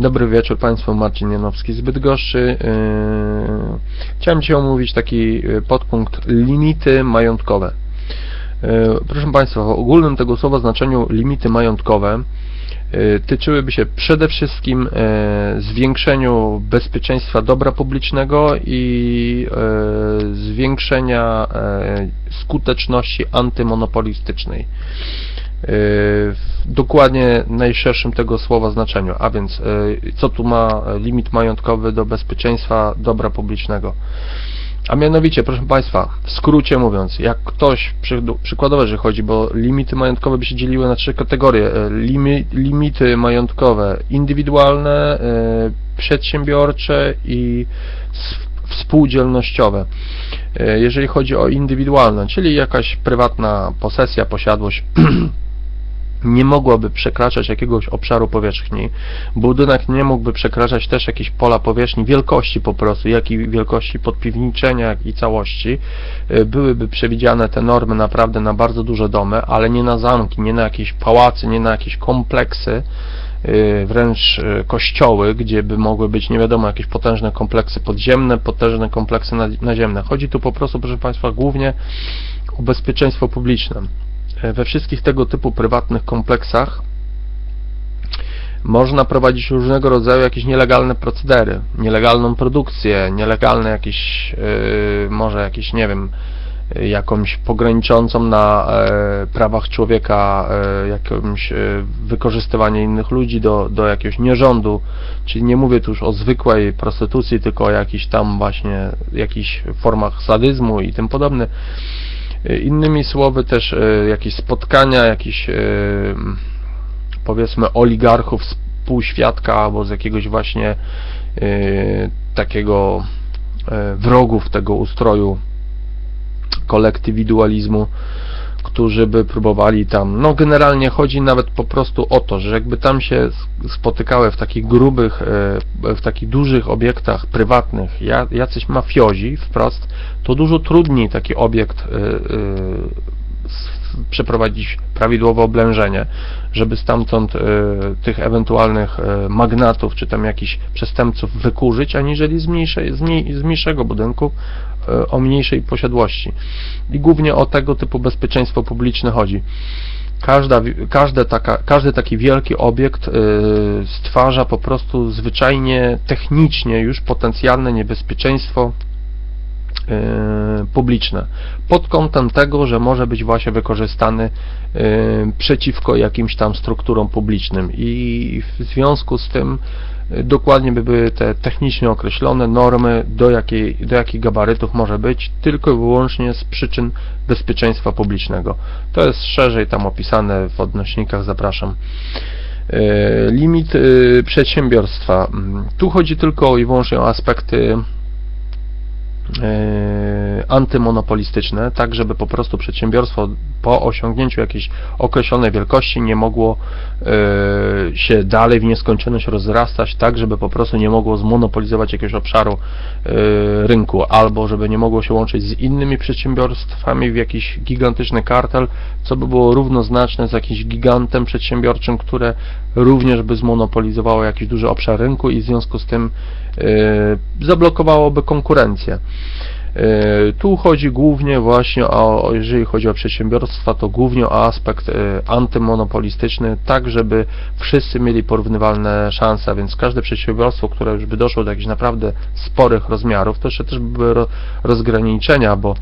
Dobry wieczór Państwu, Marcin Janowski z Bydgoszczy. Yy, Chciałem Ci omówić taki yy, podpunkt limity majątkowe. Yy, Proszę Państwa, w ogólnym tego słowa znaczeniu limity majątkowe tyczyłyby się przede wszystkim zwiększeniu bezpieczeństwa dobra publicznego i zwiększenia skuteczności antymonopolistycznej w dokładnie najszerszym tego słowa znaczeniu, a więc y, co tu ma limit majątkowy do bezpieczeństwa dobra publicznego. A mianowicie, proszę Państwa, w skrócie mówiąc, jak ktoś, przy, przykładowo, że chodzi, bo limity majątkowe by się dzieliły na trzy kategorie. y, Limi, limity majątkowe indywidualne, przedsiębiorcze i współdzielnościowe. Jeżeli chodzi o indywidualne, czyli jakaś prywatna posesja, posiadłość nie mogłaby przekraczać jakiegoś obszaru powierzchni. Budynek nie mógłby przekraczać też jakieś pola powierzchni, wielkości po prostu, jak i wielkości podpiwniczenia, jak i całości. Y, Byłyby przewidziane te normy naprawdę na bardzo duże domy, ale nie na zamki, nie na jakieś pałacy, nie na jakieś kompleksy, y, wręcz y, kościoły, gdzie by mogły być nie wiadomo jakieś potężne kompleksy podziemne, potężne kompleksy naziemne. Chodzi tu po prostu, proszę Państwa, głównie o bezpieczeństwo publiczne. E, We wszystkich tego typu prywatnych kompleksach można prowadzić różnego rodzaju jakieś nielegalne procedery, nielegalną produkcję, nielegalne jakieś, yy, może jakieś, nie wiem, yy, jakąś pograniczącą na e, prawach człowieka, e, jakimś e, wykorzystywanie innych ludzi do, do jakiegoś nierządu, czyli nie mówię tu już o zwykłej prostytucji, tylko o jakichś tam właśnie, jakichś formach sadyzmu i tym podobne. E, Innymi słowy też e, jakieś spotkania, jakieś e, powiedzmy oligarchów z półświadka albo z jakiegoś właśnie takiego wrogów tego ustroju kolektywidualizmu, którzy by próbowali tam, no generalnie chodzi nawet po prostu o to, że jakby tam się spotykały w takich grubych, e, w takich dużych obiektach prywatnych ja- jacyś mafiozi wprost, to dużo trudniej taki obiekt e, e, przeprowadzić prawidłowe oblężenie, żeby stamtąd tych ewentualnych magnatów czy tam jakichś przestępców wykurzyć, aniżeli z, z, mniej, z mniejszego budynku o mniejszej posiadłości. I głównie o tego typu bezpieczeństwo publiczne chodzi. Każda, każde taka, każdy taki wielki obiekt e, stwarza po prostu zwyczajnie technicznie już potencjalne niebezpieczeństwo e, publiczne pod kątem tego, że może być właśnie wykorzystany e, przeciwko jakimś tam strukturom publicznym i w związku z tym e, dokładnie by były te technicznie określone normy, do, jakiej, do jakich gabarytów może być, tylko i wyłącznie z przyczyn bezpieczeństwa publicznego. To jest szerzej tam opisane w odnośnikach, zapraszam. E, Limit e, przedsiębiorstwa. Mm, Tu chodzi tylko i wyłącznie o aspekty antymonopolistyczne, tak żeby po prostu przedsiębiorstwo po osiągnięciu jakiejś określonej wielkości nie mogło e, się dalej w nieskończoność rozrastać, tak żeby po prostu nie mogło zmonopolizować jakiegoś obszaru e, rynku, albo żeby nie mogło się łączyć z innymi przedsiębiorstwami w jakiś gigantyczny kartel, co by było równoznaczne z jakimś gigantem przedsiębiorczym, które również by zmonopolizowało jakiś duży obszar rynku i w związku z tym e, zablokowałoby konkurencję. E, Tu chodzi głównie właśnie o, jeżeli chodzi o przedsiębiorstwa, to głównie o aspekt e, antymonopolistyczny, tak żeby wszyscy mieli porównywalne szanse, a więc każde przedsiębiorstwo, które już by doszło do jakichś naprawdę sporych rozmiarów, to jeszcze też by były ro- rozgraniczenia, bo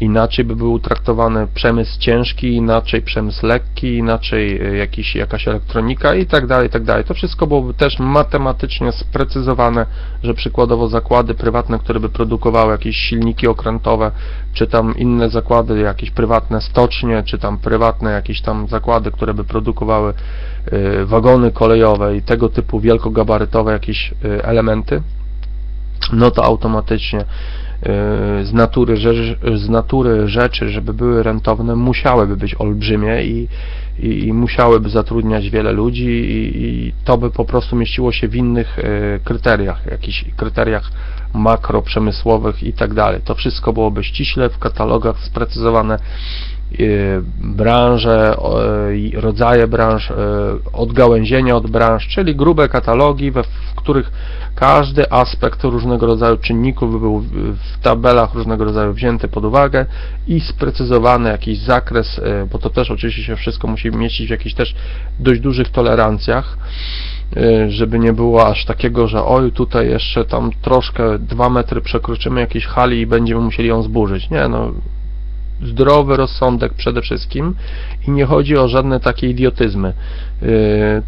inaczej by był traktowany przemysł ciężki, inaczej przemysł lekki, inaczej e, jakiś, jakaś elektronika i tak dalej, i tak dalej. To wszystko byłoby też matematycznie sprecyzowane, że przykładowo zakłady prywatne, które by produkowały jakieś silniki okrętowe, czy tam inne zakłady, jakieś prywatne stocznie, czy tam prywatne jakieś tam zakłady, które by produkowały e, wagony kolejowe i tego typu wielkogabarytowe jakieś e, elementy, no to automatycznie z natury, rzeczy, z natury rzeczy, żeby były rentowne, musiałyby być olbrzymie i, i, i musiałyby zatrudniać wiele ludzi i, i to by po prostu mieściło się w innych e, kryteriach, jakichś kryteriach makroprzemysłowych i tak dalej. To wszystko byłoby ściśle w katalogach sprecyzowane y, branże, o, i rodzaje branż, y, odgałęzienia od branż, czyli grube katalogi, w których każdy aspekt różnego rodzaju czynników był w- tabelach różnego rodzaju wzięty pod uwagę i sprecyzowany jakiś zakres, y, bo to też oczywiście się wszystko musi mieścić w jakichś też dość dużych tolerancjach, y, żeby nie było aż takiego, że oj, tutaj jeszcze tam troszkę, dwa metry przekroczymy jakiejś hali i będziemy musieli ją zburzyć. Nie, no zdrowy rozsądek przede wszystkim i nie chodzi o żadne takie idiotyzmy. Yy,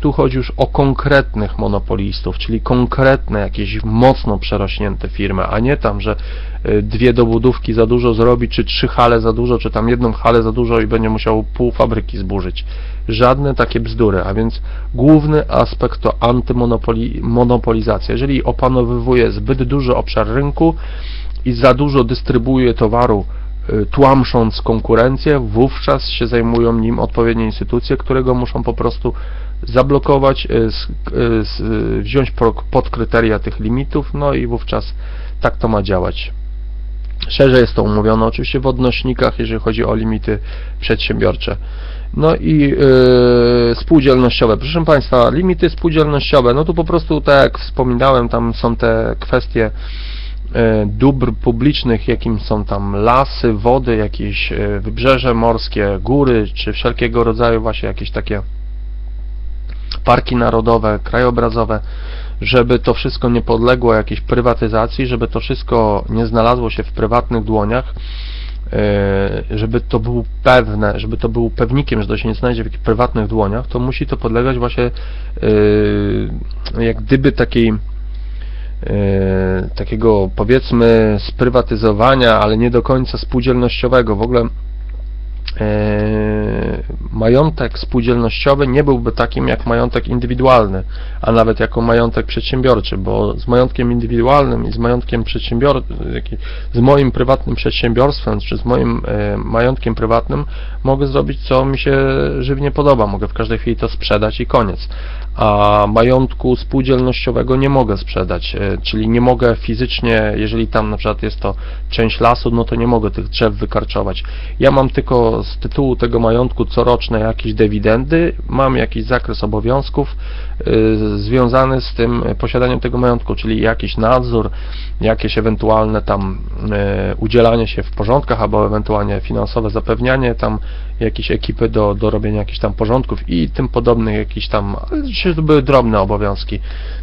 Tu chodzi już o konkretnych monopolistów, czyli konkretne jakieś mocno przerośnięte firmy, a nie tam, że yy, dwie dobudówki za dużo zrobi, czy trzy hale za dużo, czy tam jedną halę za dużo i będzie musiał pół fabryki zburzyć. Żadne takie bzdury, a więc główny aspekt to antymonopolizacja. Jeżeli opanowywuje zbyt duży obszar rynku i za dużo dystrybuuje towaru, y, tłamsząc konkurencję, wówczas się zajmują nim odpowiednie instytucje, które go muszą po prostu zablokować, y, y, y, wziąć pod kryteria tych limitów, no i wówczas tak to ma działać. Szerzej jest to umówione oczywiście w odnośnikach, jeżeli chodzi o limity przedsiębiorcze. No i yy, spółdzielnościowe. Proszę Państwa, limity spółdzielnościowe, no tu po prostu tak jak wspominałem, tam są te kwestie dóbr publicznych, jakim są tam lasy, wody, jakieś e, wybrzeże morskie, góry, czy wszelkiego rodzaju właśnie jakieś takie parki narodowe, krajobrazowe, żeby to wszystko nie podległo jakiejś prywatyzacji, żeby to wszystko nie znalazło się w prywatnych dłoniach, e, żeby to było pewne, żeby to był pewnikiem, że to się nie znajdzie w jakichś prywatnych dłoniach, to musi to podlegać właśnie e, jak gdyby takiej e, takiego powiedzmy sprywatyzowania, ale nie do końca spółdzielnościowego. W ogóle e, majątek spółdzielnościowy nie byłby takim jak majątek indywidualny, a nawet jako majątek przedsiębiorczy, bo z majątkiem indywidualnym i z majątkiem przedsiębiorczym, z moim prywatnym przedsiębiorstwem, czy z moim e, majątkiem prywatnym mogę zrobić co mi się żywnie podoba, mogę w każdej chwili to sprzedać i koniec. A majątku spółdzielnościowego nie mogę sprzedać, e, czyli nie mogę fizycznie, jeżeli tam na przykład jest to część lasu, no to nie mogę tych drzew wykarczować. Ja mam tylko z tytułu tego majątku coroczne jakieś dywidendy, mam jakiś zakres obowiązków y, związany z tym posiadaniem tego majątku, czyli jakiś nadzór, jakieś ewentualne tam y, udzielanie się w porządkach, albo ewentualnie finansowe zapewnianie tam jakiejś ekipy do, do robienia jakichś tam porządków i tym podobnych jakichś tam, ale to były drobne obowiązki.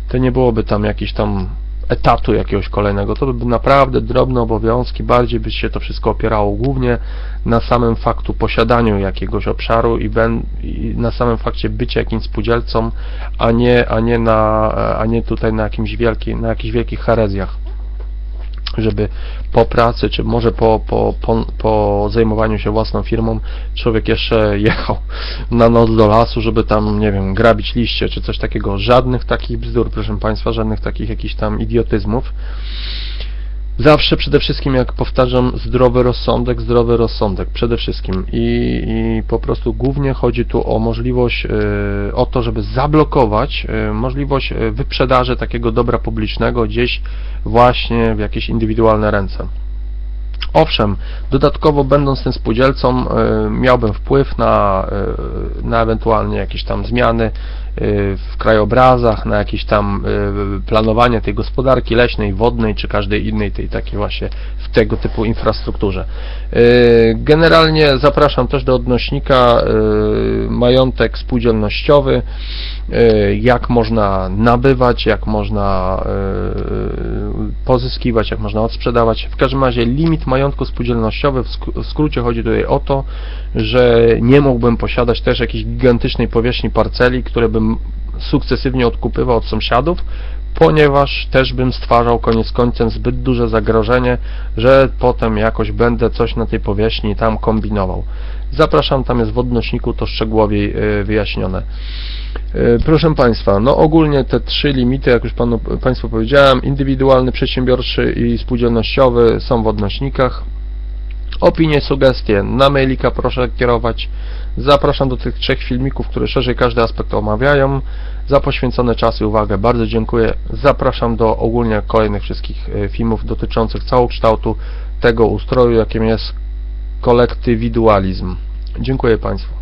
To nie byłoby tam jakiś tam etatu jakiegoś kolejnego. To by naprawdę drobne obowiązki, bardziej by się to wszystko opierało głównie na samym faktu posiadaniu jakiegoś obszaru i, ben, i na samym fakcie bycia jakimś spółdzielcą, a nie, a nie, na, a nie tutaj na jakimś wielki, na jakichś wielkich herezjach żeby po pracy, czy może po, po, po, po zajmowaniu się własną firmą człowiek jeszcze jechał na noc do lasu, żeby tam, nie wiem, grabić liście, czy coś takiego. Żadnych takich bzdur, proszę Państwa, żadnych takich jakichś tam idiotyzmów. Zawsze przede wszystkim, jak powtarzam, zdrowy rozsądek, zdrowy rozsądek przede wszystkim i, i po prostu głównie chodzi tu o możliwość, e, o to, żeby zablokować e, możliwość e, wyprzedaży takiego dobra publicznego gdzieś właśnie w jakieś indywidualne ręce. Owszem, dodatkowo będąc tym spółdzielcą e, miałbym wpływ na, e, na ewentualnie jakieś tam zmiany e, w krajobrazach, na jakieś tam planowanie tej gospodarki leśnej, wodnej czy każdej innej tej takiej właśnie w tego typu infrastrukturze. Generalnie zapraszam też do odnośnika majątek spółdzielnościowy, jak można nabywać, jak można pozyskiwać, jak można odsprzedawać. W każdym razie limit majątku spółdzielnościowy, w sk- w skrócie chodzi tutaj o to, że nie mógłbym posiadać też jakiejś gigantycznej powierzchni parceli, które bym sukcesywnie odkupywał od sąsiadów, ponieważ też bym stwarzał koniec końcem zbyt duże zagrożenie, że potem jakoś będę coś na tej powierzchni tam kombinował. Zapraszam, tam jest w odnośniku to szczegółowiej e, wyjaśnione. E, Proszę Państwa, no ogólnie te trzy limity, jak już panu, Państwu powiedziałem, indywidualny, przedsiębiorczy i spółdzielnościowy są w odnośnikach. Opinie, sugestie na mailika proszę kierować. Zapraszam do tych trzech filmików, które szerzej każdy aspekt omawiają. Za poświęcony czas i uwagę bardzo dziękuję. Zapraszam do ogólnie kolejnych wszystkich e, filmów dotyczących całokształtu tego ustroju, jakim jest kolektywidualizm. Dziękuję Państwu.